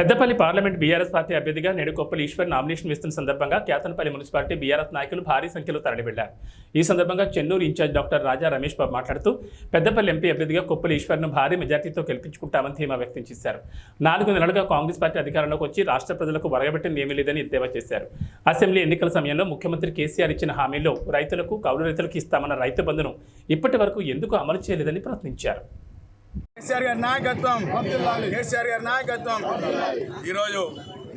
Peddapalli parliament BRS party అభ్యర్థిగా నేడు Koppali Eshwar nomination వేస్తున్న సందర్భంగా క్యాతనపల్లి మున్సిపాలిటీ బీఆర్ఎస్ నాయకులు భారీ సంఖ్యలో తరలివెళ్ళారు ఈ సందర్భంగా Chennur in charge doctor Raja Ramesh Babu మాట్లాడుతూ పెద్దపల్లి ఎంపీ అభ్యర్థిగా కొప్పలి ఈశ్వర్ను భారీ మెజార్టీతో గెలిపించుకుంటామని ధీమా వ్యక్తం చేశారు. నాలుగు నెలలుగా కాంగ్రెస్ పార్టీ అధికారంలోకి వచ్చి రాష్ట్ర ప్రజలకు వరగబెట్టింది ఏమీ లేదని ఎద్దేవా చేశారు. అసెంబ్లీ ఎన్నికల సమయంలో ముఖ్యమంత్రి కేసీఆర్ ఇచ్చిన హామీలో రైతులకు కౌలు రైతులకు ఇస్తామన్న రైతు బంధును ఇప్పటి వరకు ఎందుకు అమలు చేయలేదని ప్రశ్నించారు. కేసీఆర్ గారి నాయకత్వం. కేసీఆర్ గారి నాయకత్వం. ఈరోజు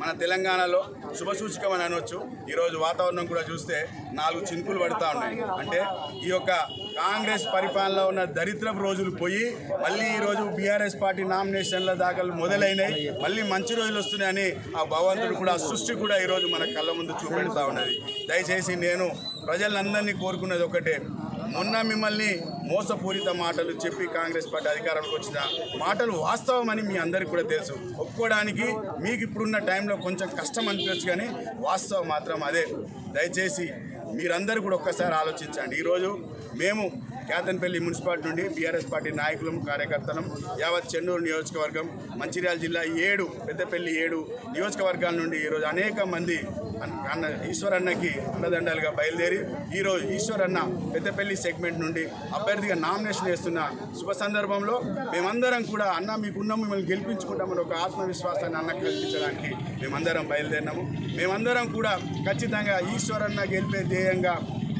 మన తెలంగాణలో శుభసూచికం అని అనొచ్చు. ఈరోజు వాతావరణం కూడా చూస్తే నాలుగు చినుకులు పడుతూ ఉన్నాయి. అంటే ఈ యొక్క కాంగ్రెస్ పరిపాలనలో ఉన్న దరిద్రపు రోజులు పోయి మళ్ళీ ఈరోజు బీఆర్ఎస్ పార్టీ నామినేషన్ల దాఖలు మొదలైనాయి. మళ్ళీ మంచి రోజులు వస్తున్నాయని ఆ భగవంతుడు కూడా సృష్టి కూడా ఈరోజు మన కళ్ళ ముందు చూపెడతా ఉన్నది. దయచేసి నేను ప్రజలందరినీ కోరుకున్నది ఒకటే. మొన్న మిమ్మల్ని మోసపూరిత మాటలు చెప్పి కాంగ్రెస్ పార్టీ అధికారంలోకి వచ్చిన మాటలు వాస్తవమని మీ అందరికీ కూడా తెలుసు. ఒప్పుకోవడానికి మీకు ఇప్పుడున్న టైంలో కొంచెం కష్టం అనిపించచ్చు కానీ వాస్తవం మాత్రం అదే. దయచేసి మీరందరూ కూడా ఒక్కసారి ఆలోచించండి. ఈరోజు మేము కేతన్పల్లి మున్సిపాలిటీ నుండి బీఆర్ఎస్ పార్టీ నాయకులం కార్యకర్తలం యావత్ చెన్నూరు నియోజకవర్గం మంచిర్యాల జిల్లా ఏడు పెద్దపల్లి ఏడు నియోజకవర్గాల నుండి ఈరోజు అనేక మంది అన్న- ఈశ్వరన్నకి అన్నదండాలుగా బయలుదేరి ఈరోజు ఈశ్వరన్న పెద్దపల్లి సెగ్మెంట్ నుండి అభ్యర్థిగా నామినేషన్ వేస్తున్న శుభ సందర్భంలో మేమందరం కూడా అన్న మీకున్న మిమ్మల్ని గెలిపించుకుంటామని ఒక ఆత్మవిశ్వాసాన్ని అన్న కల్పించడానికి మేమందరం బయలుదేరినాము. మేమందరం కూడా ఖచ్చితంగా ఈశ్వరన్న గెలిపే ధ్యేయంగా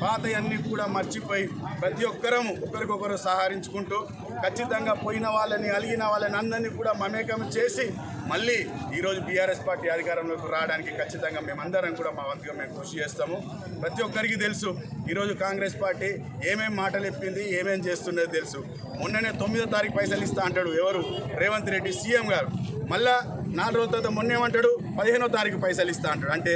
పాతయన్నీ కూడా మర్చిపోయి ప్రతి ఒక్కరము ఒకరికొకరు సహకరించుకుంటూ ఖచ్చితంగా పోయిన వాళ్ళని అలిగిన వాళ్ళని అందరినీ కూడా మమేకం చేసి మళ్ళీ ఈరోజు బీఆర్ఎస్ పార్టీ అధికారంలోకి రావడానికి ఖచ్చితంగా మేమందరం కూడా మా వంతుగా మేము కృషి చేస్తాము. ప్రతి ఒక్కరికి తెలుసు ఈరోజు కాంగ్రెస్ పార్టీ ఏమేం మాటలు చెప్పింది ఏమేం చేస్తున్నది తెలుసు. మొన్ననే తొమ్మిదో తారీఖు పైసలు ఇస్తా అంటాడు ఎవరు? రేవంత్ రెడ్డి సీఎం గారు. మళ్ళా నాలుగు రోజుల తర్వాత మొన్నేమంటాడు? పదిహేనో తారీఖు పైసలు ఇస్తా అంటాడు. అంటే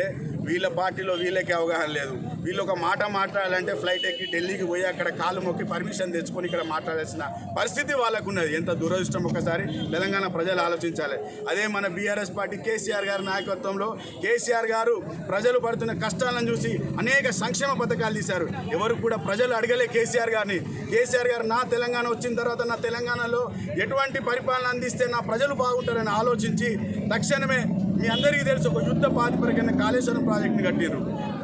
వీళ్ళ పార్టీలో వీళ్ళకి అవగాహన లేదు. వీళ్ళు ఒక మాట మాట్లాడాలంటే ఫ్లైట్ ఎక్కి ఢిల్లీకి పోయి అక్కడ కాలు మొక్కి పర్మిషన్ తెచ్చుకొని ఇక్కడ మాట్లాడాల్సిన పరిస్థితి వాళ్ళకు ఉన్నది ఎంత దురదృష్టం ఒకసారి తెలంగాణ ప్రజలు ఆలోచించాలి. అదే మన బీఆర్ఎస్ పార్టీ కేసీఆర్ గారి నాయకత్వంలో కేసీఆర్ గారు ప్రజలు పడుతున్న కష్టాలను చూసి అనేక సంక్షేమ పథకాలు తీశారు. ఎవరు కూడా ప్రజలు అడగలే కేసీఆర్ గారిని. కేసీఆర్ గారు నా తెలంగాణ వచ్చిన తర్వాత నా తెలంగాణలో ఎటువంటి పరిపాలన అందిస్తే నా ప్రజలు బాగుంటారని ఆలోచించి తక్షణమే మీ అందరికీ తెలుసు ఒక యుద్ధ ప్రాతిపదికన కాళేశ్వరం ప్రాజెక్టుని కట్టిరు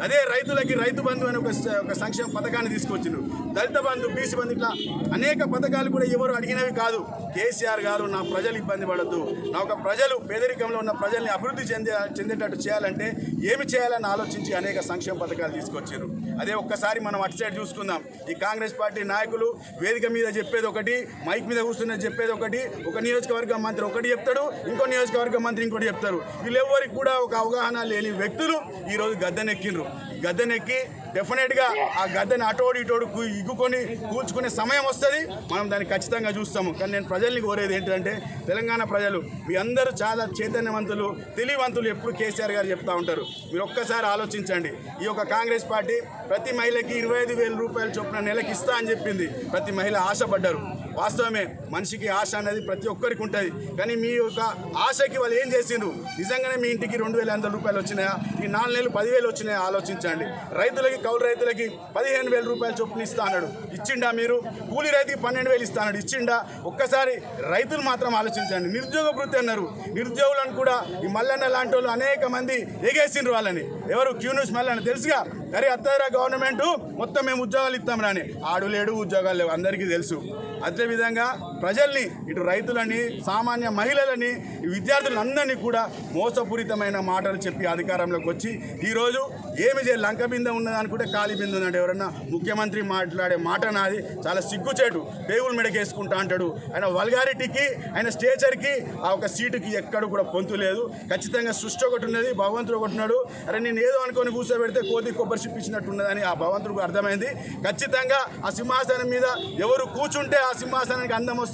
అదే రైతులకి రైతు బంధు అనే ఒక ఒక సంక్షేమ పథకాన్ని తీసుకొచ్చిండు దళిత బంధు బీసీ బంధు ఇట్లా అనేక పథకాలు కూడా ఎవరు అడిగినవి కాదు. కేసీఆర్ గారు నా ప్రజలు ఇబ్బంది పడద్దు. నా ఒక ప్రజలు పేదరికంలో ఉన్న ప్రజల్ని అభివృద్ధి చెందే చెందేటట్టు చేయాలంటే ఏమి చేయాలని ఆలోచించి అనేక సంక్షేమ పథకాలు తీసుకొచ్చారు అదే ఒక్కసారి మనం అటు సైడ్ చూసుకుందాం. ఈ కాంగ్రెస్ పార్టీ నాయకులు వేదిక మీద చెప్పేది ఒకటి మైక్ మీద కూర్చున్నది చెప్పేది ఒకటి ఒక నియోజకవర్గ మంత్రి ఒకటి చెప్తాడు ఇంకో నియోజకవర్గ మంత్రి ఇంకోటి చెప్తారు. వీళ్ళెవ్వరికి కూడా ఒక అవగాహన లేని వ్యక్తులు ఈరోజు గద్దెనెక్కిండ్రు. గద్దెనెక్కి డెఫినెట్గా ఆ గద్దెని అటోడు ఇటోడు ఇగ్గుకొని కూల్చుకునే సమయం వస్తుంది. మనం దాన్ని ఖచ్చితంగా చూస్తాము. కానీ నేను ప్రజల్ని కోరేది ఏంటంటే తెలంగాణ ప్రజలు మీ అందరూ చాలా చైతన్యవంతులు తెలివివంతులు ఎప్పుడు కేసీఆర్ గారు చెప్తా ఉంటారు. మీరు ఒక్కసారి ఆలోచించండి. ఈ యొక్క కాంగ్రెస్ పార్టీ ప్రతి మహిళకి ఇరవై ఐదు వేల రూపాయలు చొప్పున నెలకి ఇస్తా అని చెప్పింది. ప్రతి మహిళ ఆశపడ్డారు. వాస్తవమే మనిషికి ఆశ అనేది ప్రతి ఒక్కరికి ఉంటుంది. కానీ మీ యొక్క ఆశకి వాళ్ళు ఏం చేసిండ్రు? నిజంగానే మీ ఇంటికి రెండు వేల వందల రూపాయలు వచ్చినాయా? ఈ నాలుగు నెలలు పదివేలు వచ్చినాయా? ఆలోచించండి. రైతులకి కౌలు రైతులకి పదిహేను వేల రూపాయలు చొప్పున ఇస్తా అన్నాడు. ఇచ్చిండా మీరు? కూలి రైతుకి పన్నెండు వేలు ఇస్తా అన్నాడు. ఇచ్చిండా? ఒక్కసారి రైతులు మాత్రం ఆలోచించండి. నిరుద్యోగ వృత్తి అన్నారు. నిరుద్యోగులను కూడా ఈ మల్లన్న లాంటి వాళ్ళు అనేక మంది ఎగేసిండ్రు వాళ్ళని. ఎవరు? Q News Mallanna. తెలుసుగా? అరే అత్తారా గవర్నమెంట్ మొత్తం మేము ఉద్యోగాలు ఇస్తాం రాని. ఆడు లేడు ఉద్యోగాలు లేవు. అందరికీ తెలుసు. అదేవిధంగా ప్రజల్ని ఇటు రైతులని సామాన్య మహిళలని ఈ విద్యార్థులందరినీ కూడా మోసపూరితమైన మాటలు చెప్పి అధికారంలోకి వచ్చి ఈరోజు ఏమి చే లంక బిందె ఉన్నదనుకుంటే ఖాళీ బిందె ఉన్నాడు. ఎవరన్నా ముఖ్యమంత్రి మాట్లాడే మాట నాది చాలా సిగ్గుచేటు పేగుల మెడకేసుకుంటా అంటాడు. ఆయన వల్గారిటీకి ఆయన స్టేచర్కి ఆ ఒక సీటుకి ఎక్కడ కూడా పొంతు లేదు. ఖచ్చితంగా సృష్టి ఒకటి ఉన్నది భగవంతుడు ఒకటి ఉన్నాడు. అరే నేను ఏదో అనుకొని కూర్చోబెడితే కోతి కొబ్బరి చిప్పించినట్టు ఉన్నదని ఆ భగవంతుడికి అర్థమైంది. ఖచ్చితంగా ఆ సింహాసనం మీద ఎవరు కూర్చుంటే ఆ సింహాసనానికి అందం వస్తుంది.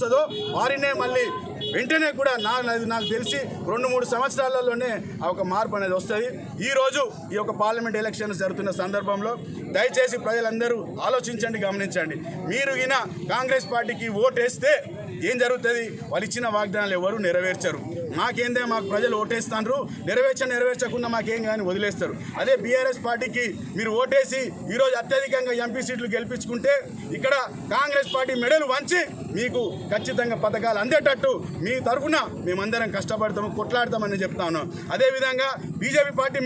వారినే మళ్ళీ వెంటనే కూడా నా నాకు నాకు తెలిసి రెండు మూడు సంవత్సరాలలోనే ఆ ఒక మార్పు అనేది వస్తుంది. ఈరోజు ఈ యొక్క పార్లమెంట్ ఎలక్షన్ జరుగుతున్న సందర్భంలో దయచేసి ప్రజలందరూ ఆలోచించండి గమనించండి. మీరు ఈయన కాంగ్రెస్ పార్టీకి ఓటేస్తే ఏం జరుగుతుంది? వాళ్ళు ఇచ్చిన వాగ్దానాలు ఎవరు నెరవేర్చరు. మాకేందే? మాకు ప్రజలు ఓటేస్తాండ్రు. నెరవేర్చ నెరవేర్చకుండా మాకేం కానీ వదిలేస్తారు. అదే బీఆర్ఎస్ పార్టీకి మీరు ఓటేసి ఈరోజు అత్యధికంగా ఎంపీ సీట్లు గెలిపించుకుంటే ఇక్కడ కాంగ్రెస్ పార్టీ మెడలు వంచి మీకు ఖచ్చితంగా పథకాలు అందేటట్టు మీ తరఫున మేమందరం కష్టపడతాము కొట్లాడతామని చెప్తా ఉన్నాం. అదేవిధంగా బీజేపీ పార్టీ